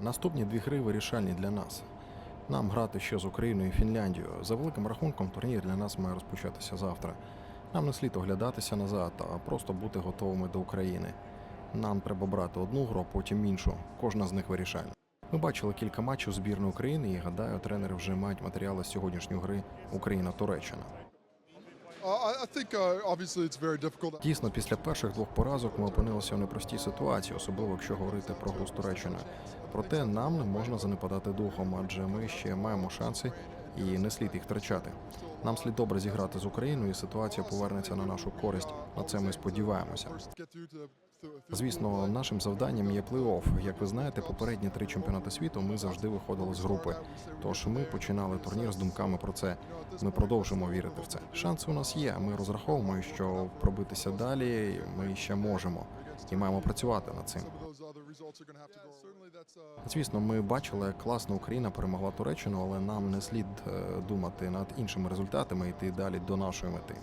Наступні дві гри вирішальні для нас. Нам грати ще з Україною і Фінляндією. За великим рахунком, турнір для нас має розпочатися завтра. Нам не слід оглядатися назад, а просто бути готовими до України. Нам треба брати одну гру, а потім іншу. Кожна з них вирішальна. Ми бачили кілька матчів збірної України і гадаю, тренери вже мають матеріали з сьогоднішньої гри Україна-Туреччина. Дійсно, після перших двох поразок ми опинилися в непростій ситуації, особливо якщо говорити про гру з Туреччиною. Проте нам не можна занепадати духом, адже ми ще маємо шанси і не слід їх втрачати. Нам слід добре зіграти з Україною, і ситуація повернеться на нашу користь. На це ми сподіваємося. Звісно, нашим завданням є плей-офф. Як ви знаєте, попередні три чемпіонати світу ми завжди виходили з групи. Тож ми починали турнір з думками про це. Ми продовжимо вірити в це. Шанси у нас є. Ми розраховуємо, що пробитися далі ми ще можемо і маємо працювати над цим. Звісно, ми бачили, як класно Україна перемогла Туреччину, але нам не слід е, думати над іншими результатами і йти далі до нашої мети.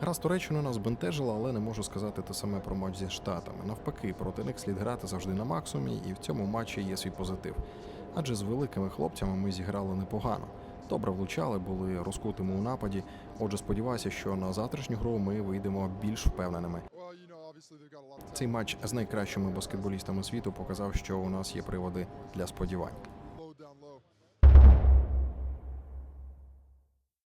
Гра з Туреччиною нас бентежила, але не можу сказати те саме про матч зі Штатами. Навпаки, проти них слід грати завжди на максимумі, і в цьому матчі є свій позитив. Адже з великими хлопцями ми зіграли непогано. Добре влучали, були розкутими у нападі. Отже, сподіваюся, що на завтрашню гру ми вийдемо більш впевненими. Цей матч з найкращими баскетболістами світу показав, що у нас є приводи для сподівань.